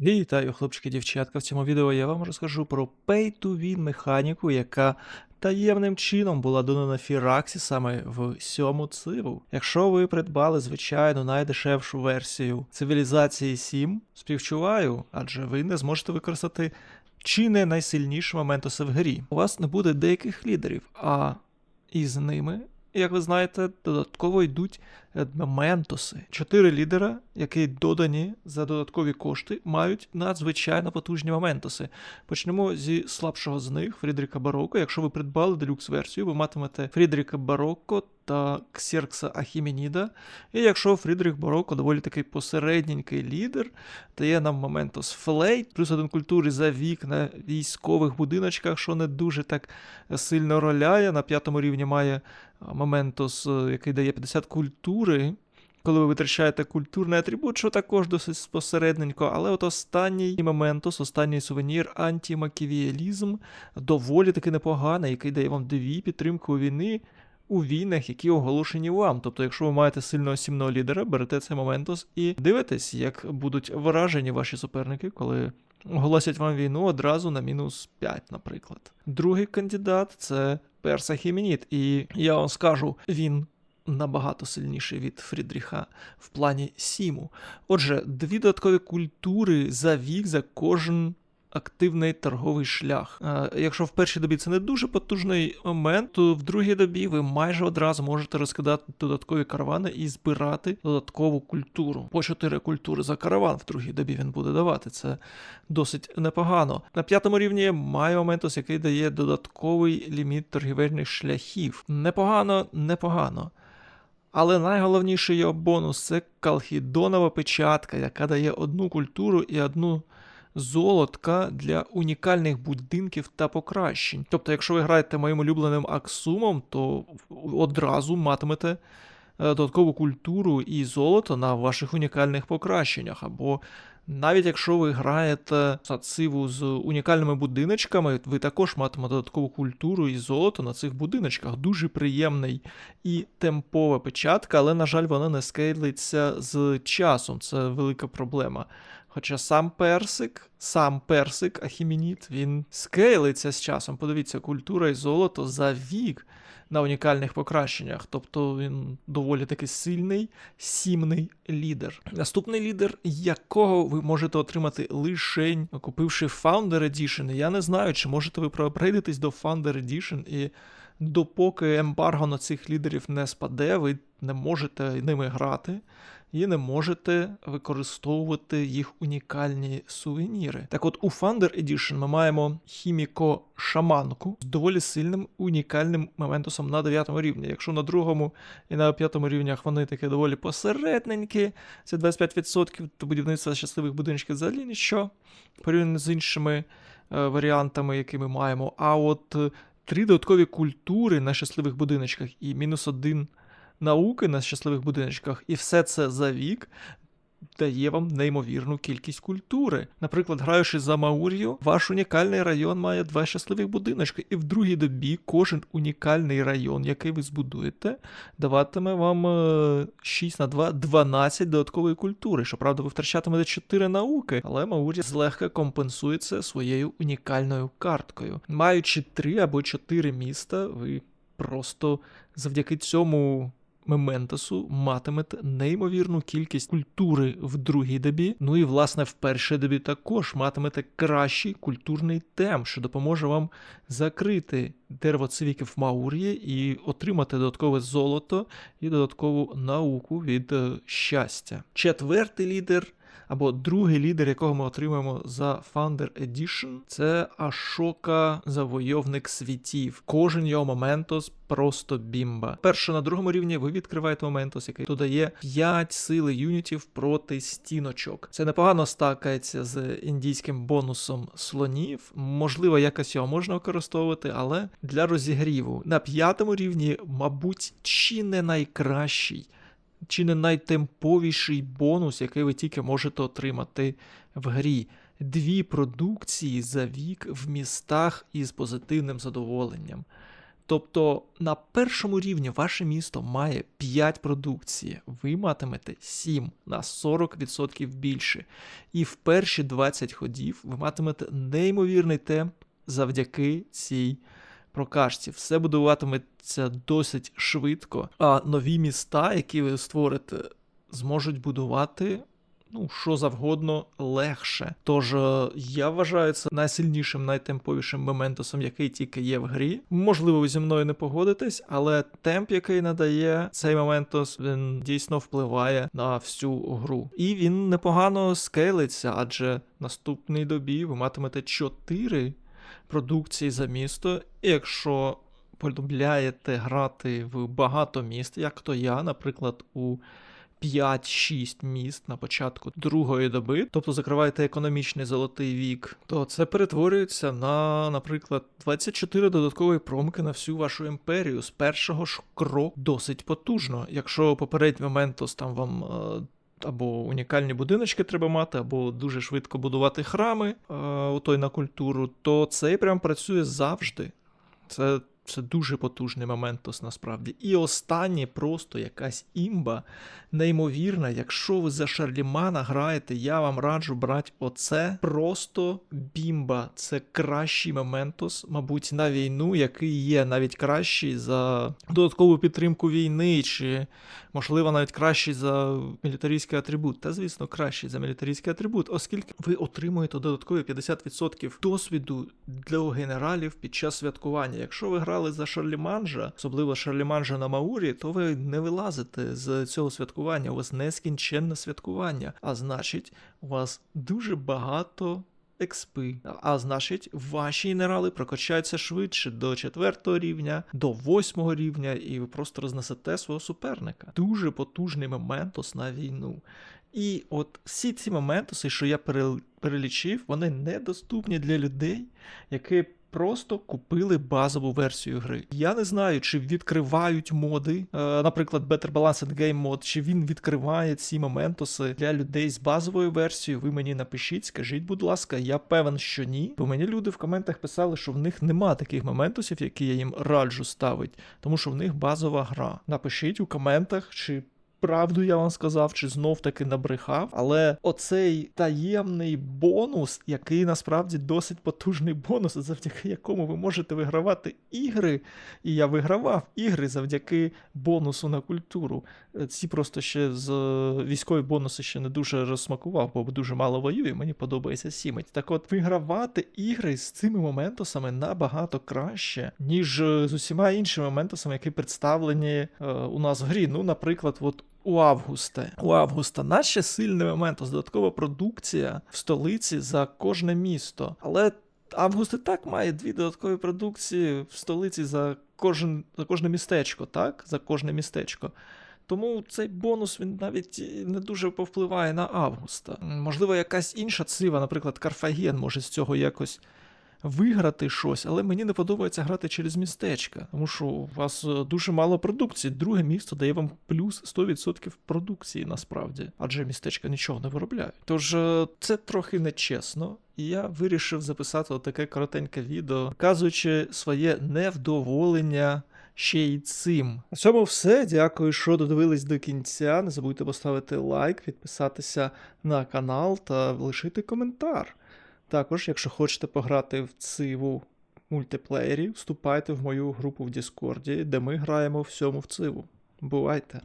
Вітаю, хлопчики дівчатка. В цьому відео я вам розкажу про Pay-to-Win механіку, яка таємним чином була додана Фіраксі саме в сьому циву. Якщо ви придбали звичайну найдешевшу версію цивілізації 7, співчуваю, адже ви не зможете використати чи не найсильніші моментуси в грі. У вас не буде деяких лідерів, а із ними як ви знаєте, додатково йдуть е. Чотири лідера, які додані за додаткові кошти, мають надзвичайно потужні моментоси. Почнемо зі слабшого з них Фрідріка Бароко. Якщо ви придбали делюкс версію, ви матимете Фрідріка Бароко та Ксеркса Ахіменіда. І якщо Фрідріх Бароко доволі такий посередненький лідер, дає нам моментос флейт, плюс один культури за вік на військових будиночках, що не дуже так сильно роляє. На п'ятому рівні має моментос, який дає 50 культури. Коли ви витрачаєте культурний атрибут, що також досить посередненько, але от останній моментус, останній сувенір, антимаківіалізм, доволі таки непоганий, який дає вам дві підтримки у війни у війнах, які оголошені вам. Тобто, якщо ви маєте сильного сімного лідера, берете цей моментус і дивитесь, як будуть вражені ваші суперники, коли оголосять вам війну одразу на мінус 5, наприклад. Другий кандидат це Перса Хімініт, і я вам скажу, він. Набагато сильніший від Фрідріха в плані Сіму. Отже, дві додаткові культури за вік за кожен активний торговий шлях. Е, якщо в першій добі це не дуже потужний момент, то в другій добі ви майже одразу можете розкидати додаткові каравани і збирати додаткову культуру. По 4 культури за караван в другій добі він буде давати. Це досить непогано. На п'ятому рівні має моментус, який дає додатковий ліміт торгівельних шляхів. Непогано, непогано. Але найголовніший його бонус це калхідонова печатка, яка дає одну культуру і одну золотка для унікальних будинків та покращень. Тобто, якщо ви граєте моїм улюбленим Аксумом, то одразу матимете додаткову культуру і золото на ваших унікальних покращеннях. Або навіть якщо ви граєте сациву з унікальними будиночками, ви також матимете додаткову культуру і золото на цих будиночках. Дуже приємний і темпова печатка, але, на жаль, вона не скейлиться з часом. Це велика проблема. Хоча сам персик, сам персик, Ахімініт, він скейлиться з часом. Подивіться, культура і золото за вік на унікальних покращеннях. Тобто він доволі таки сильний, сімний лідер. Наступний лідер, якого ви можете отримати лишень, купивши Founder Edition. Я не знаю, чи можете ви проапгрейдитись до Founder Edition, і допоки ембарго на цих лідерів не спаде, ви не можете ними грати і не можете використовувати їх унікальні сувеніри. Так от у Thunder Edition ми маємо хіміко шаманку з доволі сильним унікальним моментусом на 9 рівні. Якщо на другому і на п'ятому рівнях вони такі доволі посередненькі, це 25%, то будівництво щасливих будиночків взагалі нічого, порівняно з іншими е, варіантами, які ми маємо. А от е, три додаткові культури на щасливих будиночках і мінус один науки на щасливих будиночках, і все це за вік. Дає вам неймовірну кількість культури. Наприклад, граючи за Маур'ю, ваш унікальний район має два щасливих будиночки, і в другій добі кожен унікальний район, який ви збудуєте, даватиме вам 6 на 2 12 додаткової культури. Щоправда, ви втрачатимете 4 науки, але Маур'я злегка компенсується своєю унікальною карткою. Маючи 3 або 4 міста, ви просто завдяки цьому Мементосу матимете неймовірну кількість культури в другій добі. Ну і, власне, в першій добі також матимете кращий культурний тем, що допоможе вам закрити дерево цивіків Маурії і отримати додаткове золото і додаткову науку від е, щастя. Четвертий лідер або другий лідер, якого ми отримаємо за Founder Edition, це Ашока Завойовник світів. Кожен його моментос просто бімба. Перше на другому рівні ви відкриваєте моментос, який додає 5 сили юнітів проти стіночок. Це непогано стакається з індійським бонусом слонів. Можливо, якось його можна використовувати, але для розігріву на п'ятому рівні, мабуть, чи не найкращий чи не найтемповіший бонус, який ви тільки можете отримати в грі. Дві продукції за вік в містах із позитивним задоволенням. Тобто на першому рівні ваше місто має 5 продукції, ви матимете 7 на 40% більше. І в перші 20 ходів ви матимете неймовірний темп завдяки цій прокачці. Все будуватиметься досить швидко, а нові міста, які ви створите, зможуть будувати. Ну, що завгодно легше. Тож е, я вважаю це найсильнішим, найтемповішим моментусом, який тільки є в грі. Можливо, ви зі мною не погодитесь, але темп, який надає цей моментус, він дійсно впливає на всю гру. І він непогано скейлиться, адже наступній добі ви матимете 4 продукції за місто. І якщо полюбляєте грати в багато міст, як то я, наприклад, у 5-6 міст на початку другої доби, тобто закриваєте економічний золотий вік, то це перетворюється на, наприклад, 24 додаткові промки на всю вашу імперію з першого ж крок досить потужно. Якщо попередній моментус там вам. Або унікальні будиночки треба мати, або дуже швидко будувати храми е, у той на культуру, то цей прям працює завжди. Це, це дуже потужний моментус насправді. І останнє просто якась імба неймовірна. Якщо ви за Шарлімана граєте, я вам раджу брати оце. Просто бімба. Це кращий моментус, мабуть, на війну, який є навіть кращий за додаткову підтримку війни, чи, можливо, навіть кращий за мілітарійський атрибут. Та, звісно, кращий за мілітарійський атрибут, оскільки ви отримуєте додаткові 50% досвіду для генералів під час святкування. Якщо ви грали за Шарліманжа, особливо Шарліманжа на Маурі, то ви не вилазите з цього святкування. У вас нескінченне святкування. А значить, у вас дуже багато. Експи, а значить, ваші генерали прокачаються швидше до четвертого рівня, до восьмого рівня, і ви просто рознесете свого суперника. Дуже потужний моментус на війну. І от всі ці моментуси, що я перелічив, вони недоступні для людей, які просто купили базову версію гри. Я не знаю, чи відкривають моди, е, наприклад, Better Balanced Game Mod, чи він відкриває ці моментуси для людей з базовою версією. Ви мені напишіть, скажіть, будь ласка, я певен, що ні. Бо мені люди в коментах писали, що в них нема таких моментусів, які я їм раджу ставити, тому що в них базова гра. Напишіть у коментах, чи правду я вам сказав, чи знов таки набрехав. Але оцей таємний бонус, який насправді досить потужний бонус, завдяки якому ви можете вигравати ігри. І я вигравав ігри завдяки бонусу на культуру. Е, Ці просто ще з е, військові бонуси ще не дуже розсмакував, бо дуже мало воюю, мені подобається сімить. Так от, вигравати ігри з цими моментусами набагато краще, ніж е, з усіма іншими моментусами, які представлені е, у нас в грі. Ну, наприклад, от у Августа. У Августа наче сильний момент, додаткова продукція в столиці за кожне місто. Але Август і так має дві додаткові продукції в столиці за кожен, за кожне містечко, так? За кожне містечко. Тому цей бонус він навіть не дуже повпливає на Августа. Можливо, якась інша цива, наприклад, Карфаген може з цього якось виграти щось, але мені не подобається грати через містечка, тому що у вас е, дуже мало продукції. Друге місто дає вам плюс 100% продукції насправді, адже містечка нічого не виробляють. Тож е, це трохи нечесно. І я вирішив записати таке коротеньке відео, показуючи своє невдоволення ще й цим. На цьому все. Дякую, що додивились до кінця. Не забудьте поставити лайк, підписатися на канал та лишити коментар. Також, якщо хочете пограти в циву мультиплеєрі, вступайте в мою групу в Діскорді, де ми граємо всьому в циву. Бувайте!